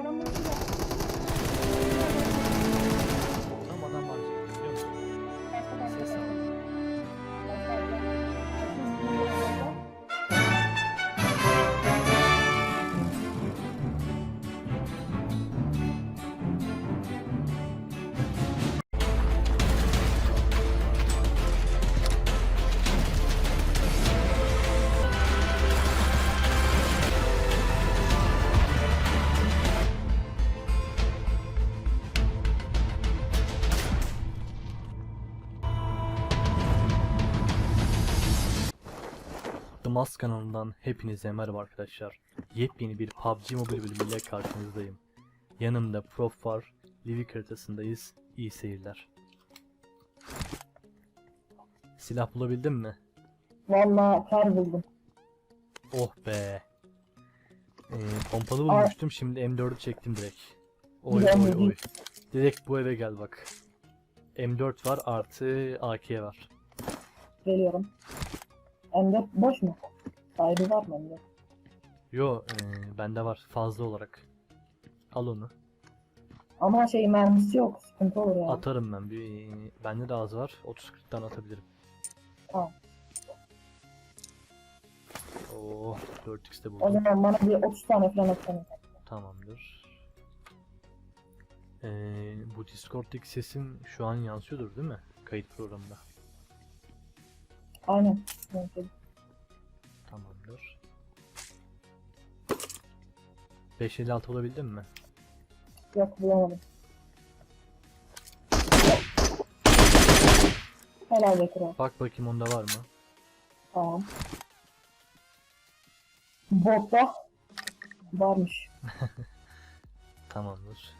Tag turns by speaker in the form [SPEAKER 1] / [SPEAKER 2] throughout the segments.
[SPEAKER 1] adam burada.
[SPEAKER 2] Tam Mask kanalından hepinize merhaba arkadaşlar. Yepyeni bir PUBG Mobile bölümüyle karşınızdayım. Yanımda Prof var, Livik haritasındayız. İyi seyirler. Silah bulabildin mi?
[SPEAKER 1] Valla kar buldum.
[SPEAKER 2] Oh be. Ee, pompalı bulmuştum şimdi M4'ü çektim direkt. Oy oy oy. Direkt bu eve gel bak. M4 var artı AK var.
[SPEAKER 1] Geliyorum. M4 boş mu? Sahibi var mı M4?
[SPEAKER 2] Yo ee, bende var fazla olarak. Al onu.
[SPEAKER 1] Ama şey mermisi yok. Sıkıntı olur ya.
[SPEAKER 2] Atarım ben. Bir, bende de az var. 30-40 tane atabilirim.
[SPEAKER 1] Tamam.
[SPEAKER 2] Oo, 4x de
[SPEAKER 1] O
[SPEAKER 2] buldum.
[SPEAKER 1] zaman bana bir 30 tane falan atsana.
[SPEAKER 2] Tamamdır. Ee, bu Discord'daki sesim şu an yansıyordur değil mi? Kayıt programında.
[SPEAKER 1] Aynen.
[SPEAKER 2] Tamamdır. 556 bulabildin mi?
[SPEAKER 1] Yok bulamadım. Helal kral.
[SPEAKER 2] Bak bakayım onda var mı?
[SPEAKER 1] Tamam. Botta varmış.
[SPEAKER 2] Tamamdır.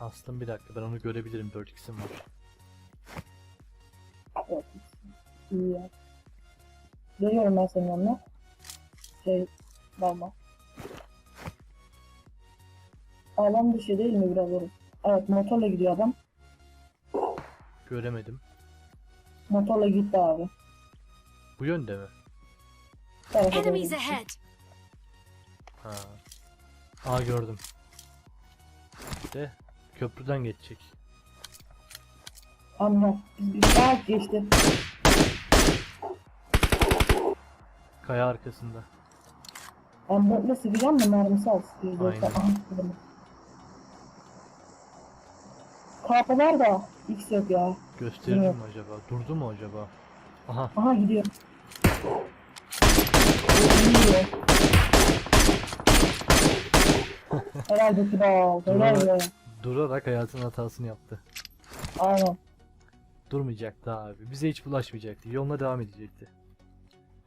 [SPEAKER 2] Aslında bir dakika ben onu görebilirim 4x'im var.
[SPEAKER 1] Evet. İyi ya. Geliyorum ben senin yanına. Şey, dalma. Alan dışı değil mi biraz orası? Evet, motorla gidiyor adam.
[SPEAKER 2] Göremedim.
[SPEAKER 1] Motorla gitti abi.
[SPEAKER 2] Bu yönde mi?
[SPEAKER 1] Tarafa doğru
[SPEAKER 3] Enemies
[SPEAKER 1] gitti.
[SPEAKER 3] ahead!
[SPEAKER 2] Ha. Aa gördüm. De köprüden geçecek.
[SPEAKER 1] Anla. Biz bir saat geçti.
[SPEAKER 2] Kaya arkasında.
[SPEAKER 1] Ben böyle sıkacağım da mermisi az.
[SPEAKER 2] Aynen.
[SPEAKER 1] Var da X yok ya.
[SPEAKER 2] Gösterir
[SPEAKER 1] Evet.
[SPEAKER 2] mi acaba? Durdu mu acaba? Aha
[SPEAKER 1] Aha gidiyor. Gidiyor. Helal be kral. Helal be.
[SPEAKER 2] durarak hayatın hatasını yaptı.
[SPEAKER 1] Aynen.
[SPEAKER 2] Durmayacaktı abi. Bize hiç bulaşmayacaktı. Yoluna devam edecekti.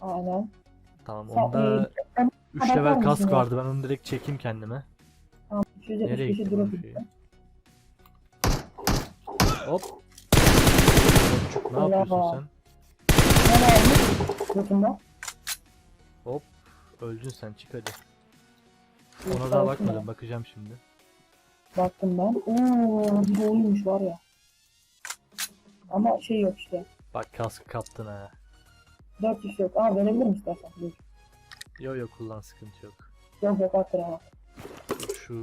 [SPEAKER 1] Aynen.
[SPEAKER 2] Tamam onda
[SPEAKER 1] e, sen
[SPEAKER 2] 3
[SPEAKER 1] bakar
[SPEAKER 2] level kask vardı. Ben onu direkt çekeyim kendime.
[SPEAKER 1] Tamam. Şurada
[SPEAKER 2] Nereye gitti. Hop. Topçuk ne yapıyorsun sen?
[SPEAKER 1] Ne? Götünde.
[SPEAKER 2] Hop. Öldün sen çık hadi. Ona daha bakmadım. Bakacağım şimdi.
[SPEAKER 1] Baktım ben. Oo, bir de oyunmuş var ya. Ama şey yok işte.
[SPEAKER 2] Bak kask kaptın ha.
[SPEAKER 1] 4 kişi yok. Aa verebilir misin istersen? Dur.
[SPEAKER 2] Yo yo kullan sıkıntı yok.
[SPEAKER 1] Yok yok at lira.
[SPEAKER 2] Şu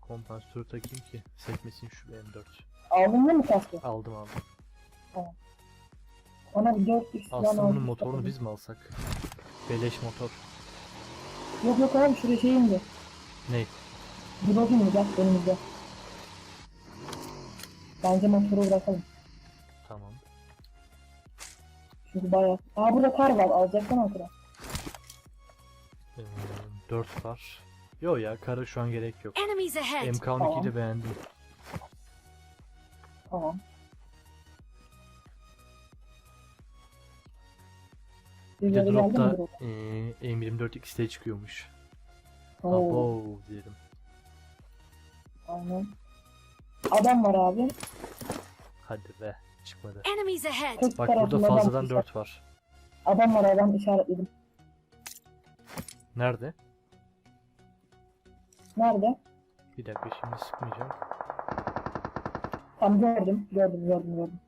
[SPEAKER 2] kompansatörü takayım ki sekmesin şu M4.
[SPEAKER 1] Aldın mı kaskı?
[SPEAKER 2] Aldım aldım.
[SPEAKER 1] Ona bir 4 kişi
[SPEAKER 2] Aslında bunun motorunu biz mi alsak? Beleş motor.
[SPEAKER 1] Yok yok abi şuraya şey indi.
[SPEAKER 2] Ne?
[SPEAKER 1] Bakayım mı? Bak önümüzde. Bence motoru bırakalım.
[SPEAKER 2] Tamam.
[SPEAKER 1] Çünkü bayağı... Aa burada kar var. Alacaksan al kral.
[SPEAKER 2] Ee, 4 var. Yo ya kara şu an gerek yok.
[SPEAKER 3] Enemies ahead!
[SPEAKER 2] MK12'yi de beğendim.
[SPEAKER 1] Tamam.
[SPEAKER 2] Bir de
[SPEAKER 1] Birileri geldi mi
[SPEAKER 2] dropta
[SPEAKER 1] drop?
[SPEAKER 2] ee, M24 X'te çıkıyormuş.
[SPEAKER 1] Oo,
[SPEAKER 2] Abo dedim.
[SPEAKER 1] aynen. Adam var abi.
[SPEAKER 2] Hadi be çıkmadı.
[SPEAKER 3] Enemies ahead!
[SPEAKER 1] Kırk
[SPEAKER 2] Bak burada
[SPEAKER 1] adam
[SPEAKER 2] fazladan
[SPEAKER 1] işaret-
[SPEAKER 2] 4 var.
[SPEAKER 1] Adam var adam işaretledim.
[SPEAKER 2] Nerede?
[SPEAKER 1] Nerede?
[SPEAKER 2] Bir dakika şimdi sıkmayacağım.
[SPEAKER 1] Tam gördüm. Gördüm gördüm gördüm.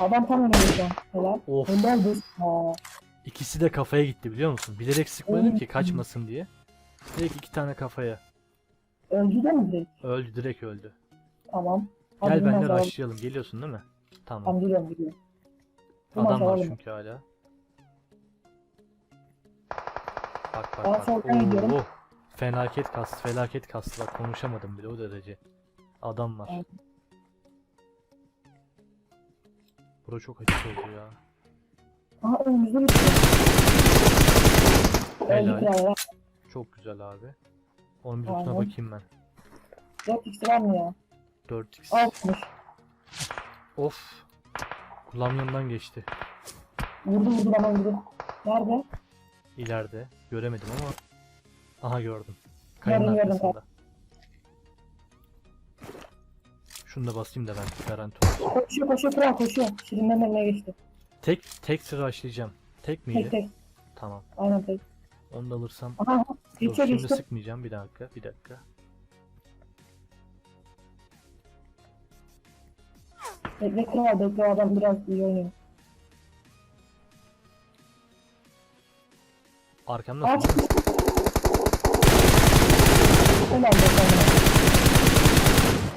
[SPEAKER 1] Adam tam önümde şu an. Helal.
[SPEAKER 2] Of.
[SPEAKER 1] Helal be. Aa,
[SPEAKER 2] İkisi de kafaya gitti biliyor musun? Bilerek sıkmadım ki kaçmasın diye. Direkt iki tane kafaya.
[SPEAKER 1] Öldü de mi direkt?
[SPEAKER 2] Öldü direkt öldü.
[SPEAKER 1] Tamam.
[SPEAKER 2] Gel benimle rushlayalım. Geliyorsun değil mi? Tamam.
[SPEAKER 1] Tamam gidiyorum. Bundan
[SPEAKER 2] Adam var
[SPEAKER 1] sonra-
[SPEAKER 2] çünkü hala. Bak bak bak.
[SPEAKER 1] soldan gidiyorum.
[SPEAKER 2] Oo, Felaket kastı, felaket kastı. Bak konuşamadım bile o derece. Adam var.
[SPEAKER 1] Evet.
[SPEAKER 2] Bura çok açık oldu ya.
[SPEAKER 1] Aha önümüzde bir şey.
[SPEAKER 2] Helal. Çok güzel abi. Onun bir
[SPEAKER 1] Aynen.
[SPEAKER 2] bakayım ben.
[SPEAKER 1] 4 x var mı ya?
[SPEAKER 2] 4x.
[SPEAKER 1] Altmış.
[SPEAKER 2] Of. Kulağım yanından geçti.
[SPEAKER 1] Vurdu vurdu bana vurdu. Nerede?
[SPEAKER 2] İleride. Göremedim ama. Aha gördüm. Kayanın
[SPEAKER 1] Gördüm, gördüm,
[SPEAKER 2] arkasında. Şunu da basayım da ben garanti olsun.
[SPEAKER 1] Koşuyor koşuyor kral koşuyor. Şirinlerin eline geçti.
[SPEAKER 2] Tek tek sıra açlayacağım. Tek miydi?
[SPEAKER 1] Tek tek.
[SPEAKER 2] Tamam.
[SPEAKER 1] Aynen tek.
[SPEAKER 2] Onu da alırsam.
[SPEAKER 1] Aha.
[SPEAKER 2] Dur, şimdi
[SPEAKER 1] geçti.
[SPEAKER 2] sıkmayacağım. Bir dakika. Bir dakika.
[SPEAKER 1] Bekle kral bekle adam biraz iyi oynuyor.
[SPEAKER 2] Arkamda
[SPEAKER 1] Aç. be sana.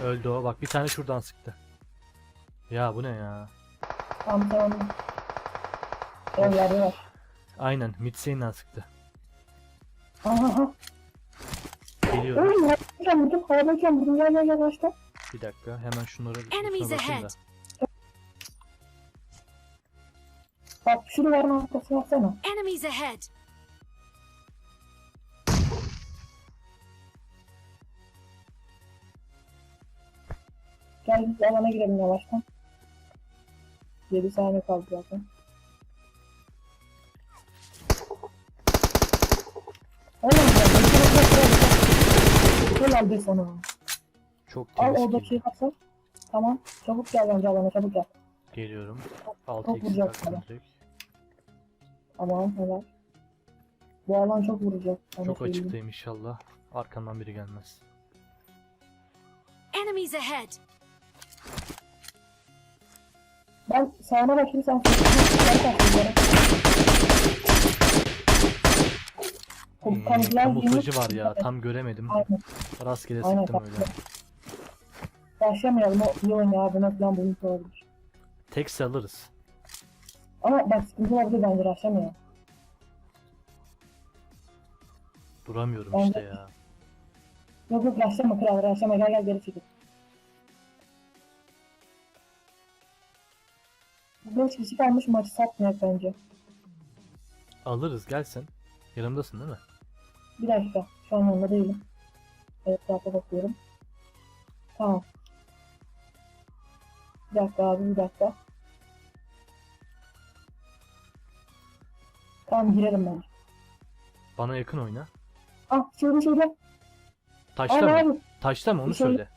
[SPEAKER 2] Öldü o. Bak bir tane şuradan sıktı. Ya bu ne ya?
[SPEAKER 1] Tamam tamam. Kral yerde var.
[SPEAKER 2] Aynen. Midsane'den sıktı.
[SPEAKER 1] Aha aha.
[SPEAKER 2] Geliyorum.
[SPEAKER 1] Oğlum havadayken vurdum havadayken vurdum gel gel gel başla.
[SPEAKER 2] Bir dakika. Hemen şunlara bir
[SPEAKER 3] Enemies
[SPEAKER 2] şuna bakayım da.
[SPEAKER 3] ahead.
[SPEAKER 1] Bak şu duvarın arkasına atsana.
[SPEAKER 3] Enemies ahead.
[SPEAKER 1] Gel biz alana girelim yavaştan. 7 saniye kaldı zaten. Oğlum ya bekle bekle bekle. Helal be sana.
[SPEAKER 2] Çok
[SPEAKER 1] Al
[SPEAKER 2] temiz
[SPEAKER 1] orada
[SPEAKER 2] kill.
[SPEAKER 1] şey yapsın. Tamam. Çabuk gel bence alana çabuk gel.
[SPEAKER 2] Geliyorum.
[SPEAKER 1] Çok
[SPEAKER 2] 6x
[SPEAKER 1] vuracak sana.
[SPEAKER 2] direkt.
[SPEAKER 1] Tamam helal. Bu alan çok vuracak. Sana
[SPEAKER 2] Çok
[SPEAKER 1] söyleyeyim.
[SPEAKER 2] açıktayım inşallah. Arkamdan biri gelmez.
[SPEAKER 3] Enemies ahead.
[SPEAKER 1] Ben sağına bakayım sen sen
[SPEAKER 2] Hmm,
[SPEAKER 1] Kamuflaj
[SPEAKER 2] kamuflajı var ya. Tam göremedim.
[SPEAKER 1] Aynen.
[SPEAKER 2] Rastgele
[SPEAKER 1] Aynen,
[SPEAKER 2] sıktım öyle.
[SPEAKER 1] Başlamayalım. O oynuyor abime falan bulmuş olabilir.
[SPEAKER 2] Tek alırız.
[SPEAKER 1] Ama bak sıkıntı olabilir bence başlamayalım.
[SPEAKER 2] Duramıyorum
[SPEAKER 1] Bence-
[SPEAKER 2] işte ya.
[SPEAKER 1] Yok yok başlama kral başlama gel gel geri çekil. Beş kişi kalmış maçı satmayak bence.
[SPEAKER 2] Alırız gelsin. Yanımdasın değil mi?
[SPEAKER 1] Bir dakika şu an yanında değilim. Etrafa bakıyorum. Tamam. Bir dakika abi bir dakika. Tamam girerim ben.
[SPEAKER 2] Bana yakın oyna.
[SPEAKER 1] Ah şöyle şöyle.
[SPEAKER 2] Taşta
[SPEAKER 1] Abi
[SPEAKER 2] mı?
[SPEAKER 1] abi.
[SPEAKER 2] Taşta mı onu
[SPEAKER 1] şey-
[SPEAKER 2] söyle.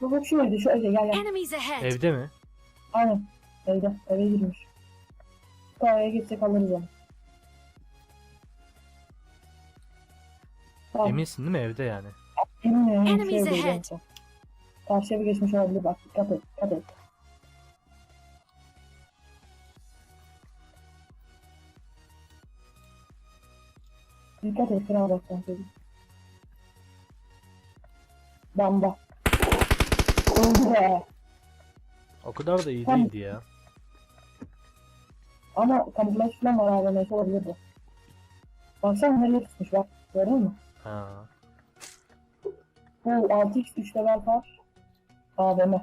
[SPEAKER 1] Yok yok şöyle şöyle gel gel.
[SPEAKER 2] Evde mi?
[SPEAKER 1] Aynen. Evde. Eve girmiş. Kahveye gitsek alırız onu. Tamam.
[SPEAKER 2] Eminsin değil mi evde yani?
[SPEAKER 1] Eminim.
[SPEAKER 3] Enemies
[SPEAKER 1] Şöyle
[SPEAKER 3] ahead.
[SPEAKER 1] Karşıya bir geçmiş olabilir bak. Dikkat et. Dikkat et. Dikkat et. Kral bak sen söyleyeyim. Bamba. Öldü be.
[SPEAKER 2] O kadar da iyi
[SPEAKER 1] Tamam.
[SPEAKER 2] değildi ya.
[SPEAKER 1] Ama kamuflaj falan var abi. Neyse olabilirdi. Baksana nereye tutmuş bak. Gördün mü?
[SPEAKER 2] Ha.
[SPEAKER 1] Bu 6x 3 level var. AVM.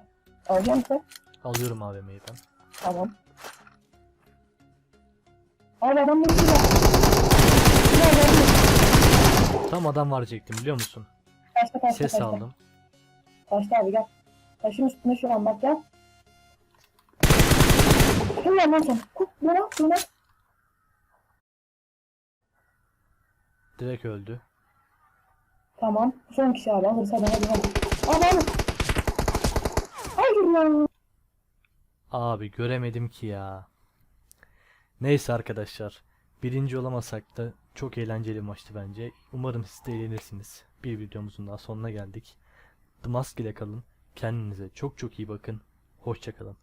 [SPEAKER 1] Alacak mısın?
[SPEAKER 2] Alıyorum AVM'yi ben.
[SPEAKER 1] Tamam. Abi adam da silah. Silah verdi.
[SPEAKER 2] Tam adam var diyecektim biliyor musun?
[SPEAKER 1] Taşta taşta
[SPEAKER 2] Ses
[SPEAKER 1] taşta.
[SPEAKER 2] aldım.
[SPEAKER 1] Taşta abi gel. Taşın üstüne şu an bak gel. Kim lan lan sen? Kut bu ne? Bu ne?
[SPEAKER 2] Direkt öldü.
[SPEAKER 1] Tamam. Son kişi abi alırız hadi hadi hadi. Abi abi. Hayır ya.
[SPEAKER 2] Abi göremedim ki ya. Neyse arkadaşlar. Birinci olamasak da çok eğlenceli maçtı bence. Umarım siz de eğlenirsiniz. Bir videomuzun daha sonuna geldik. The Mask ile kalın. Kendinize çok çok iyi bakın. Hoşçakalın.